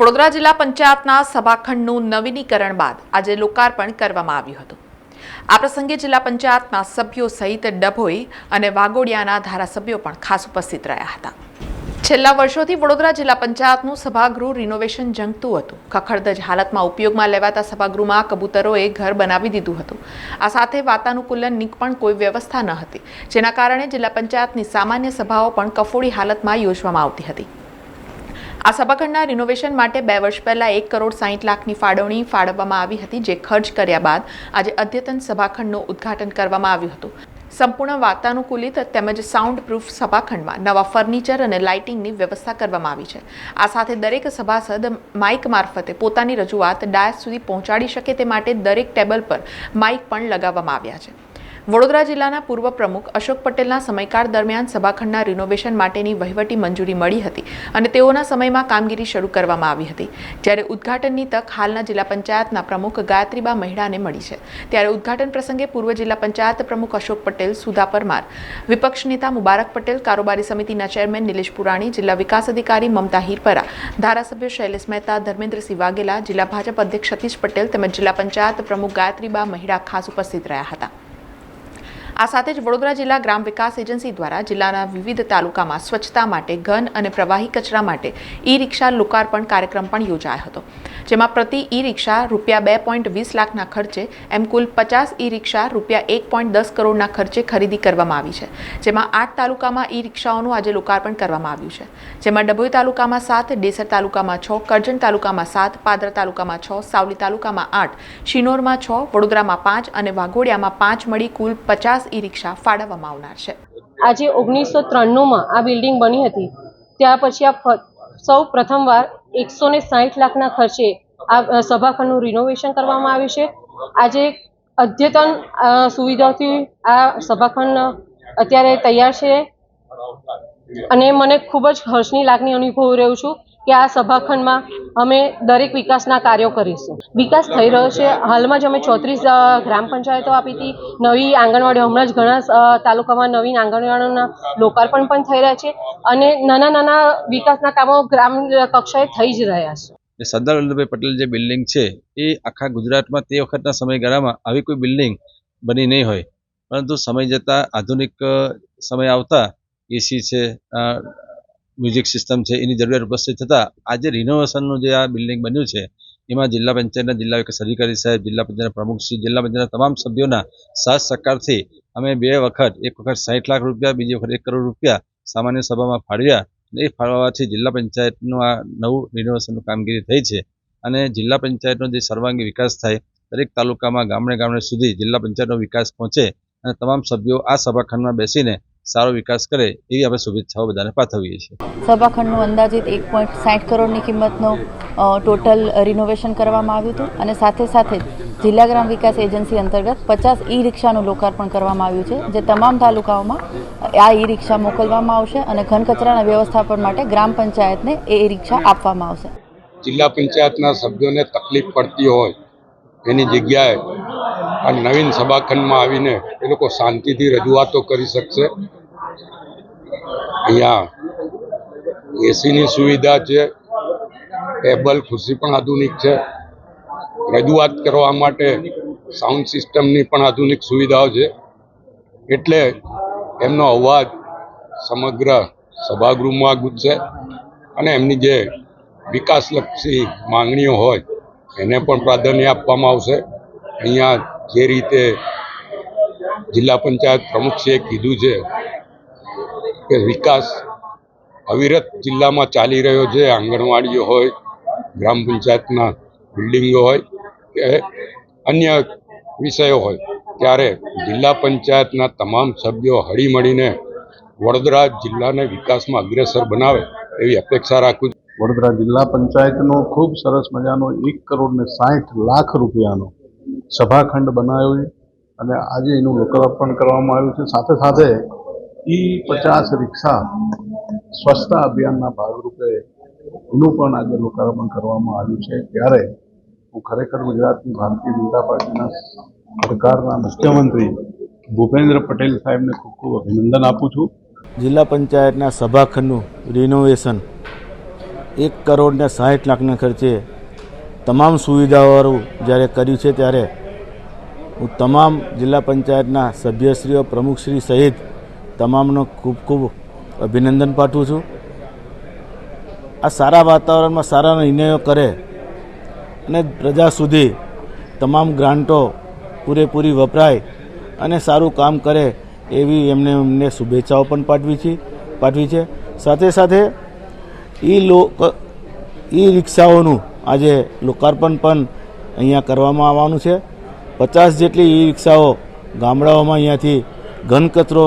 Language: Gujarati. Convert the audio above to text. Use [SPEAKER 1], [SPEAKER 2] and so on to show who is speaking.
[SPEAKER 1] વડોદરા જિલ્લા પંચાયતના સભાખંડનું નવીનીકરણ બાદ આજે લોકાર્પણ કરવામાં આવ્યું હતું. આ પ્રસંગે જિલ્લા પંચાયતના સભ્યો સહિત ડભોઈ અને વાગોડિયાના ધારાસભ્યો પણ ખાસ ઉપસ્થિત રહ્યા હતા. છેલ્લા વર્ષોથી વડોદરા જિલ્લા પંચાયતનું સભાગૃહ રિનોવેશન જંગતું હતું. ખખડધજ હાલતમાં ઉપયોગમાં લેવાતા સભાગૃહમાં કબૂતરોએ ઘર બનાવી દીધું હતું. આ સાથે વાતાનુકૂલનની પણ કોઈ વ્યવસ્થા ન હતી, જેના કારણે જિલ્લા પંચાયતની સામાન્ય સભાઓ પણ કફોડી હાલતમાં યોજવામાં આવતી હતી. આ સભાખંડના રિનોવેશન માટે બે વર્ષ પહેલાં એક કરોડ સાહીઠ લાખની ફાળવણી ફાળવવામાં આવી હતી, જે ખર્ચ કર્યા બાદ આજે અદ્યતન સભાખંડનું ઉદ્ઘાટન કરવામાં આવ્યું હતું. સંપૂર્ણ વાતાનુકૂલિત તેમજ સાઉન્ડ પ્રૂફ સભાખંડમાં નવા ફર્નિચર અને લાઇટિંગની વ્યવસ્થા કરવામાં આવી છે. આ સાથે દરેક સભાસદ માઇક મારફતે પોતાની રજૂઆત ડાયસ સુધી પહોંચાડી શકે તે માટે દરેક ટેબલ પર માઇક પણ લગાવવામાં આવ્યા છે. વડોદરા જિલ્લાના પૂર્વ પ્રમુખ અશોક પટેલના સમયકાળ દરમિયાન સભાખંડના રિનોવેશન માટેની વહીવટી મંજૂરી મળી હતી અને તેઓના સમયમાં કામગીરી શરૂ કરવામાં આવી હતી. જ્યારે ઉદ્ઘાટનની તક હાલના જિલ્લા પંચાયતના પ્રમુખ ગાયત્રીબા મહેડાને મળી છે. ત્યારે ઉદ્ઘાટન પ્રસંગે પૂર્વ જિલ્લા પંચાયત પ્રમુખ અશોક પટેલ, સુધા પરમાર, વિપક્ષ નેતા મુબારક પટેલ, કારોબારી સમિતિના ચેરમેન નિલેશ પુરાણી, જિલ્લા વિકાસ અધિકારી મમતા હિરપરા, ધારાસભ્ય શૈલેષ મહેતા, ધર્મેન્દ્રસિંહ વાઘેલા, જિલ્લા ભાજપ અધ્યક્ષ સતીશ પટેલ તેમજ જિલ્લા પંચાયત પ્રમુખ ગાયત્રીબા મહેડા ખાસ ઉપસ્થિત રહ્યા હતા. આ સાથે જ વડોદરા જિલ્લા ગ્રામ વિકાસ એજન્સી દ્વારા જિલ્લાના વિવિધ તાલુકામાં સ્વચ્છતા માટે ઘન અને પ્રવાહી કચરા માટે ઈ રિક્ષા લોકાર્પણ કાર્યક્રમ પણ યોજાયો હતો. જેમાં પ્રતિ ઈ રિક્ષા રૂપિયા બે પોઈન્ટ વીસ લાખના ખર્ચે એમ કુલ પચાસ ઈ રિક્ષા રૂપિયા એક પોઈન્ટ દસ કરોડના ખર્ચે ખરીદી કરવામાં આવી છે. જેમાં આઠ તાલુકામાં ઈ રિક્ષાઓનું આજે લોકાર્પણ કરવામાં આવ્યું છે. જેમાં ડભોઈ તાલુકામાં સાત, ડેસર તાલુકામાં છ, કરજણ તાલુકામાં સાત, પાદરા તાલુકામાં છ, સાવલી તાલુકામાં આઠ, શિનોરમાં છ, વડોદરામાં પાંચ અને વાઘોડિયામાં પાંચ મળી કુલ પચાસ ઈ રિક્ષા ફાળવવામાં આવનાર છે.
[SPEAKER 2] આજે ઓગણીસો ત્રાણુંમાં આ બિલ્ડિંગ બની હતી. ત્યાર પછી આ સૌ પ્રથમવાર એકસો ને સાહીઠ લાખના ખર્ચે આ સભાખંડનું રિનોવેશન કરવામાં આવ્યું છે. આજે અદ્યતન સુવિધાથી આ સભાખંડ અત્યારે તૈયાર છે. અને મને ખૂબ જ હર્ષની લાગણી અનુભવી રહ્યું છું કે આ સભાખંડમાં અમે દરેક વિકાસના કાર્યો કરીશું. વિકાસ થઈ રહ્યો છે. હાલમાં જ અમે ચોત્રીસ ગ્રામ પંચાયતો આપી હતી. નવી આંગણવાડીઓ હમણાં જ ઘણા તાલુકામાં નવીન આંગણવાડીઓના લોકાર્પણ પણ થઈ રહ્યા છે અને નાના નાના વિકાસના કામો ગ્રામ કક્ષાએ થઈ જ રહ્યા છે.
[SPEAKER 3] સરદાર વલ્લભભાઈ પટેલ જે બિલ્ડિંગ છે, એ આખા ગુજરાતમાં તે વખતના સમયગાળામાં આવી કોઈ બિલ્ડિંગ બની નહીં હોય. પરંતુ સમય જતાં આધુનિક સમય આવતા એસી છે મ્યુઝિક સિસ્ટમ છે, એની જરૂરિયાત ઉપસ્થિત થતાં આજે રિનોવેશનનું જે આ બિલ્ડિંગ બન્યું છે, એમાં જિલ્લા પંચાયતના જિલ્લા વિકાસ અધિકારી સાહેબ, જિલ્લા પંચાયતના પ્રમુખશ્રી જિલ્લા પંચાયતના તમામ સભ્યોના સાથ સહકારથી અમે બે વખત, એક વખત સાઠ લાખ રૂપિયા, બીજી વખત એક કરોડ રૂપિયા સામાન્ય સભામાં ફાળવ્યા અને એ ફાળવવાથી જિલ્લા પંચાયતનું આ નવું રિનોવેશનનું કામગીરી થઈ છે. અને જિલ્લા પંચાયતનો જે સર્વાંગી વિકાસ થાય, દરેક તાલુકામાં ગામડે ગામડે સુધી જિલ્લા પંચાયતનો વિકાસ પહોંચે અને તમામ સભ્યો આ સભાખંડમાં બેસીને સારો વિકાસ કરે એવી આપણે શુભેચ્છાઓ બધાને પાઠવીએ છીએ.
[SPEAKER 4] સભાખંડનું અંદાજિત એક પોઈન્ટ સાઠ કરોડની કિંમતનો ટોટલ રિનોવેશન કરવામાં આવ્યું હતું અને સાથે સાથે જિલ્લા ગ્રામ વિકાસ એજન્સી અંતર્ગત પચાસ ઈ રિક્ષાનું લોકાર્પણ કરવામાં આવ્યું છે જે તમામ તાલુકાઓમાં આ ઈ રિક્ષા મોકલવામાં આવશે અને ઘન કચરાના વ્યવસ્થાપન માટે ગ્રામ પંચાયતને એ ઈ રિક્ષા આપવામાં આવશે.
[SPEAKER 5] જિલ્લા પંચાયતના સભ્યોને તકલીફ પડતી હોય એની જગ્યાએ આ નવીન સભાખંડમાં આવીને એ લોકો શાંતિથી રજૂઆતો કરી શકશે. અહીંયા એસીની સુવિધા છે, ટેબલ, ખુરશી પણ આધુનિક છે. રજૂઆત કરવા માટે સાઉન્ડ સિસ્ટમની પણ આધુનિક સુવિધાઓ છે. એટલે એમનો અવાજ સમગ્ર સભાગૃહમાં ગુજશે અને એમની જે વિકાસલક્ષી માંગણીઓ હોય એને પણ પ્રાધાન્ય આપવામાં આવશે. અહીંયા જે રીતે જિલ્લા પંચાયત પ્રમુખશ્રીએ કીધું છે કે વિકાસ અવિરત જિલ્લામાં ચાલી રહ્યો છે, આંગણવાડીઓ હોય, ગ્રામ પંચાયતના બિલ્ડિંગો હોય કે અન્ય વિષયો હોય, ત્યારે જિલ્લા પંચાયતના તમામ સભ્યો હળીમળીને વડોદરા જિલ્લાને વિકાસમાં અગ્રેસર બનાવે એવી અપેક્ષા રાખું છું.
[SPEAKER 6] વડોદરા જિલ્લા પંચાયતનો ખૂબ સરસ મજાનો એક કરોડ ને સાઠ લાખ રૂપિયાનો સભાખંડ બનાવ્યો અને આજે એનું લોકાર્પણ કરવામાં આવ્યું છે. સાથે સાથે ઈ પચાસ રિક્ષા સ્વચ્છતા અભિયાનના ભાગરૂપે એનું પણ આજે લોકાર્પણ કરવામાં આવ્યું છે. ત્યારે હું ખરેખર ગુજરાતની ભારતીય જનતા પાર્ટીના સરકારના મુખ્યમંત્રી ભૂપેન્દ્ર પટેલ સાહેબને ખૂબ ખૂબ અભિનંદન આપું છું.
[SPEAKER 7] જિલ્લા પંચાયતના સભાખંડનું રિનોવેશન એક કરોડ ને સાઠ લાખના ખર્ચે તમામ સુવિધાઓવાળું જ્યારે કર્યું છે ત્યારે હું તમામ જિલ્લા પંચાયતના સભ્યશ્રીઓ, પ્રમુખશ્રી સહિત તમામનો ખૂબ ખૂબ અભિનંદન પાઠવું છું. આ સારા વાતાવરણમાં સારા નિર્ણયો કરે અને પ્રજા સુધી તમામ ગ્રાન્ટો પૂરેપૂરી વપરાય અને સારું કામ કરે એવી એમને અમને શુભેચ્છાઓ પણ પાઠવી છે પાઠવી છે. સાથે સાથે એ લોક, ઈ રિક્ષાઓનું આજે લોકાર્પણ પણ અહીંયા કરવામાં આવવાનું છે. પચાસ જેટલી ઈ રિક્ષાઓ ગામડાઓમાં અહીંયાથી ઘન કચરો